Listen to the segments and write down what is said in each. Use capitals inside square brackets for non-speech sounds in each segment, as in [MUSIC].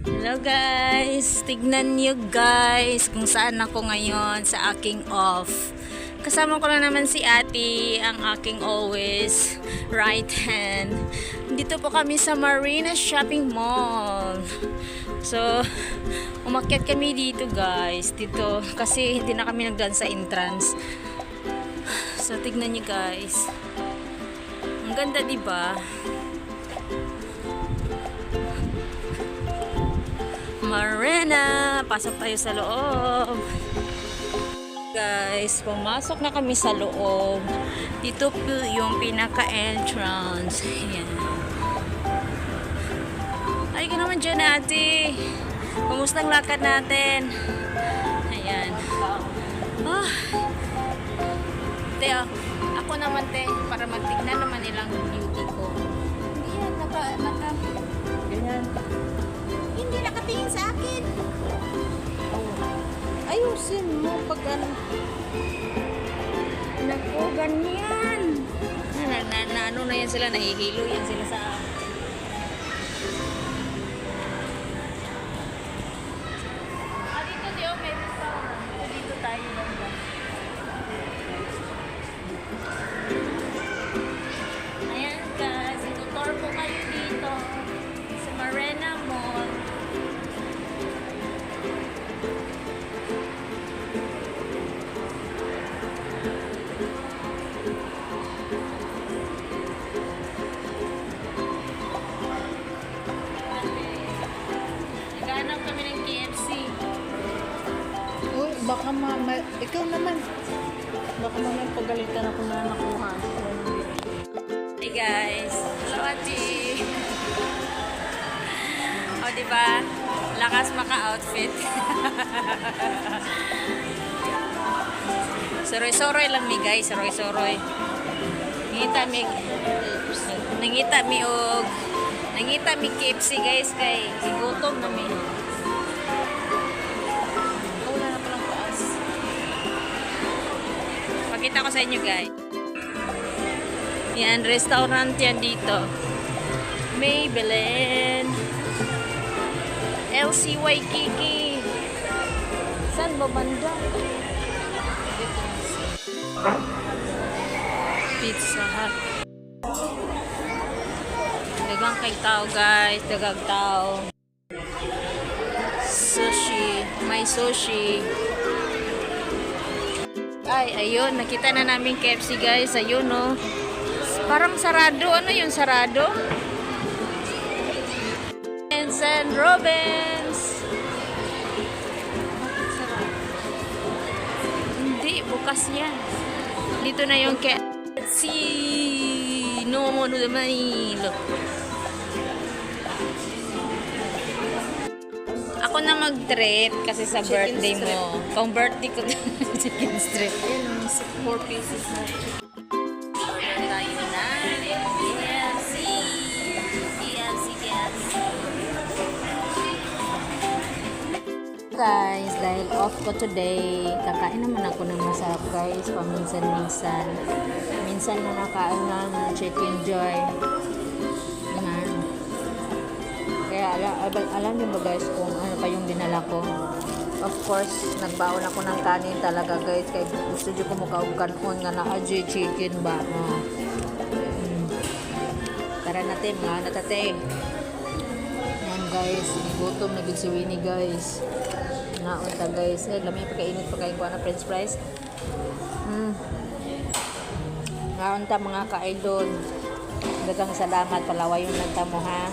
Hello guys! Tignan nyo guys kung saan ako ngayon sa aking off. Kasama ko na naman si ate, ang aking always right hand. Dito po kami sa Marina Shopping Mall. So, umakyat kami dito guys. Dito, kasi hindi na kami nagdaan sa entrance. So, tignan nyo guys. Ang ganda, di ba? Marina! Pasok tayo sa loob. Guys, pumasok na kami sa loob. Dito po yung pinaka-entrance. Ayan. Ay ka naman dyan ate. Kumusta ang lakad natin? Ayan. Ah. Te, ah, ako naman te, para magtignan naman nilang beauty ko. Hindi yan, naka, naka, Ganyan. Ayusin mo pag ano. Naku, ganyan. Na, na, na, ano na yan sila, nahihilo yan sila sa baka ma, ma- ikaw naman. Baka naman pagalitan ako na nakuha. Hey guys, hello ate. o oh, diba? Lakas maka-outfit. [LAUGHS] Soroy-soroy lang mi guys, soroy-soroy. Nangita mi Nangita mi og Nangita mi KFC guys kay gigutom na mi. Pakita ko sa inyo guys. Yan, restaurant yan dito. Maybelline. LC Waikiki. Saan ba banda? Pizza Hut. Dagang kay tao guys. Dagang tao. Sushi. May sushi. Ay, ayun. Nakita na namin KFC guys. Ayun, no. Parang sarado. Ano yung sarado? Vincent Robbins. Hindi, bukas yan. Dito na yung KFC. No mo no Manilo. Ako na mag-treat kasi sa Chicken birthday strip. mo. Pang birthday ko [LAUGHS] chicken strip. Ayun, ang 4 pieces na. tayo na. KFC. KFC, KFC. Guys, dahil off ko today, kakain naman ako ng masarap guys, paminsan-minsan. Minsan na nakain ng chicken joy. Kaya alam, niyo ba guys kung ano pa yung dinala ko? Of course, nagbaon ako ng kanin talaga guys. Kaya gusto nyo ko mukha nga na aji chicken ba? Oh. Mm. Tara natin mga natate. Yan guys, gutom na si Winnie guys. Naunta guys. Eh, lamay pagkainit pa kayo na french fries. Mm. Naunta mga ka-idol. Dagang salamat palaway yung nagta mo ha.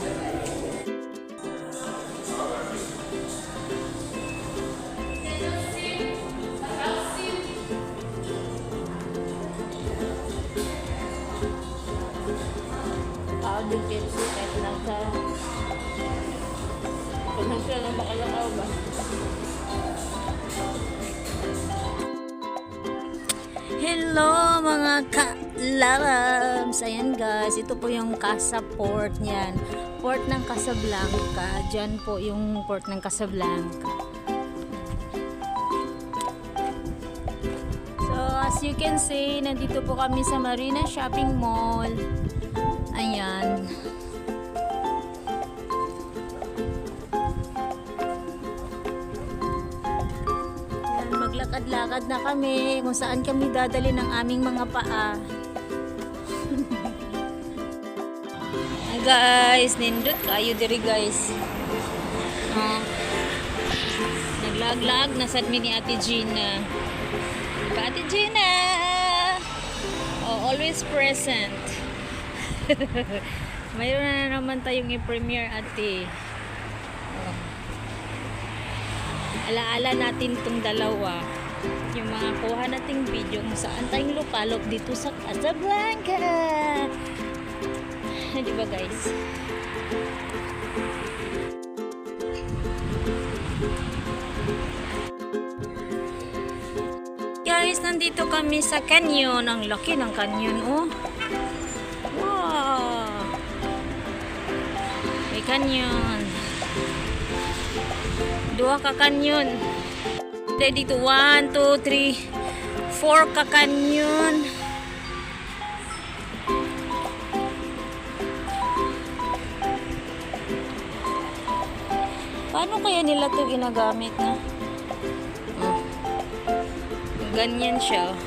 Ng bakalakaw ba? Hello mga ka-lalams! Ayan guys, ito po yung Casa Port niyan. Port ng Casablanca. Diyan po yung port ng Casablanca. So, as you can see, nandito po kami sa Marina Shopping Mall. Maglalakad na kami kung saan kami dadali ng aming mga paa. [LAUGHS] Guys, nindot kayo diri guys. Ah. Naglaglag na sad mi ni Ate Gina. Diba Ate Gina? Oh, always present. [LAUGHS] Mayroon na naman tayong i-premiere ate. Alaala natin tong dalawa. Yung mga kuha nating video kung saan tayong lupalop dito sa Casablanca. [LAUGHS] Di ba guys? Guys, nandito kami sa canyon. Ang laki ng canyon, oh. Wow! May canyon. Dua ka canyon. Dahil dito, one, two, three, four ka canyon. Paano kaya nila to ginagamit na? Oh. Ganyan siya.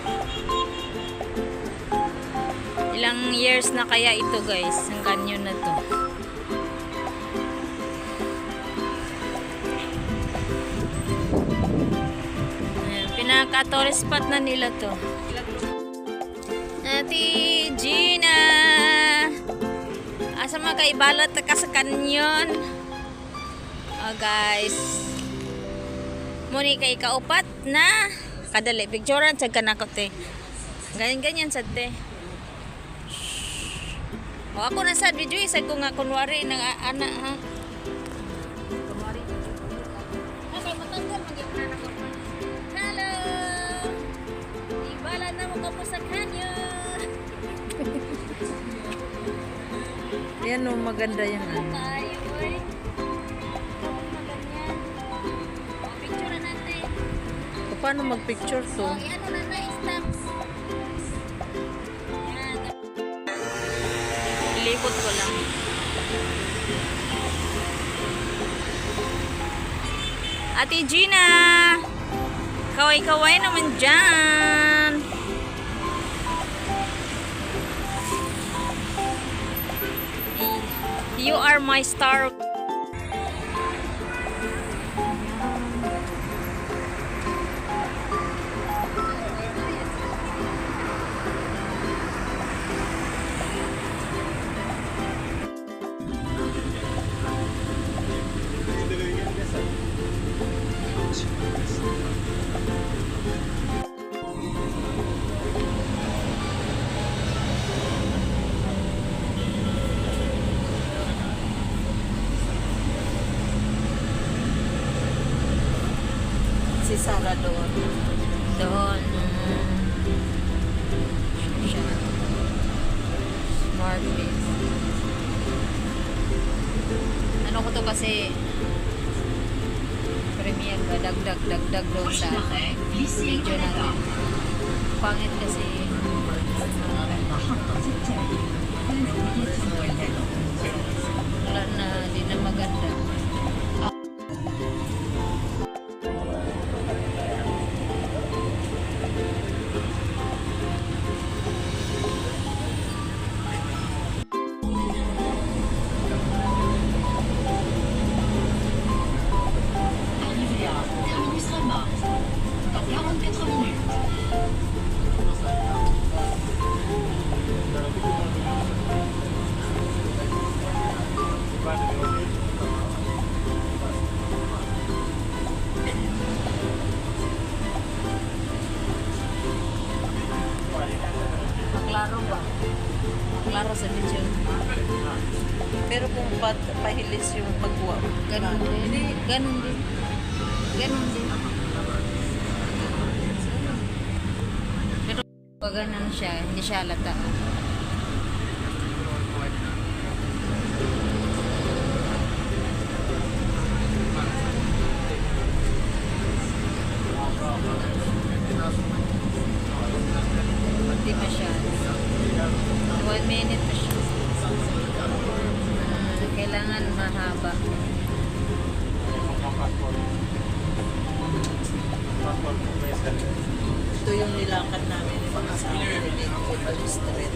Ilang years na kaya ito guys, ang canyon na to. Pinaka-tourist spot na nila to. Ate Gina! Asa makaibalot ka sa canyon? Oh guys. Muni kay kaupat na kadali picturean sa kanako te. Ganyan ganyan sad te. O ako na sad video isa ko nga kunwari ng ana ha. Mo sa canyon. Yan o, maganda yan. ano. Tayo, oy. Maganyan. O, picture natin. O, paano mag-picture to? So, ano na na, stamps. Yan. Ilipot ko lang. Ate Gina! Kaway-kaway naman dyan! You are my star. Premiere ba dagdag dagdag doon sa video natin. Pangit kasi wala na, di na maganda. Maklaro ba? Maklaro sa video. Pero kung pat, pahilis yung pagkuha. Ganon din. Ganon din. Ganon din. Pero pag ganun siya, hindi siya halata. Hindi masyado. One minute pa siya. Ah, kailangan mahaba. nilakad namin yung mga sa Street.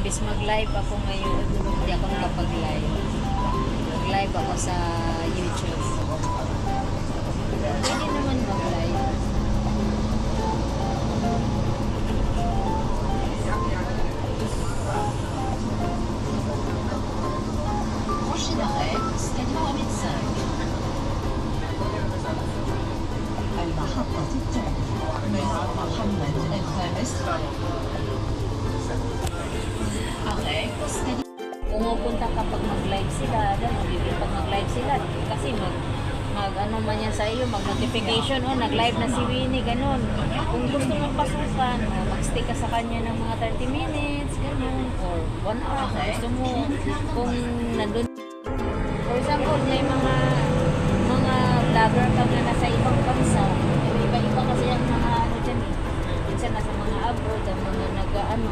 Imbis mag-live ako ngayon, hindi ako nakapag-live. Mag-live ako sa YouTube. Pwede naman mag-live. المحطة التالية محمد الخامس Arrêt, Stade Pumupunta kapag mag-live sila, ano, pag mag-live sila, kasi mag mag ano man yan sa iyo, mag notification, oh, nag-live na si Winnie, ganun. Kung gusto mong pasukan, oh, mag-stay ka sa kanya ng mga 30 minutes, ganun, or 1 hour, kung gusto mo, kung nandun, for example, may mga mga vlogger ka na nasa ibang bansa, iba-iba kasi ang mga ano dyan eh. Minsan nasa mga abroad, ang mga nag-ano,